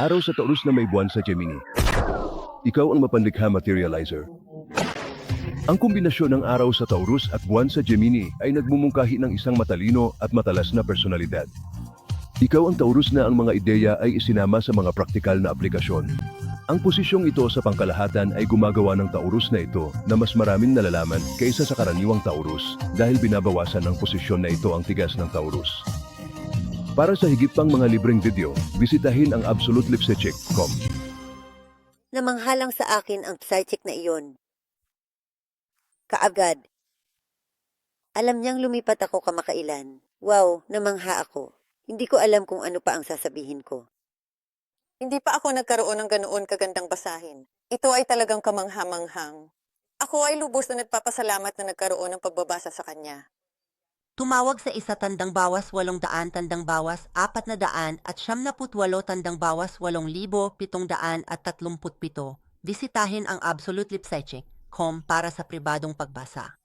Araw sa Taurus na may buwan sa Gemini. Ikaw ang mapanlikha materializer. Ang kombinasyon ng araw sa Taurus at buwan sa Gemini ay nagmumungkahi ng isang matalino at matalas na personalidad. Ikaw ang Taurus na ang mga ideya ay isinama sa mga praktikal na aplikasyon. Ang posisyong ito sa pangkalahatan ay gumagawa ng Taurus na ito na mas maraming nalalaman kaysa sa karaniwang Taurus dahil binabawasan ng posisyon na ito ang tigas ng Taurus. Para sa higit pang mga libreng video, bisitahin ang absolutelipsecheck.com. Namanghalang sa akin ang psychic na iyon. Kaagad. Alam niyang lumipat ako kamakailan. Wow, namangha ako. Hindi ko alam kung ano pa ang sasabihin ko. Hindi pa ako nagkaroon ng ganoon kagandang basahin. Ito ay talagang kamanghamanghang. Ako ay lubos na nagpapasalamat na nagkaroon ng pagbabasa sa kanya. Tumawag sa isa tandang bawas walong daan tandang bawas apat na daan at siyam na putwalo tandang bawas walong libo pitong daan at tatlumput pito. Bisitahin ang absolutelipsecheck.com para sa pribadong pagbasa.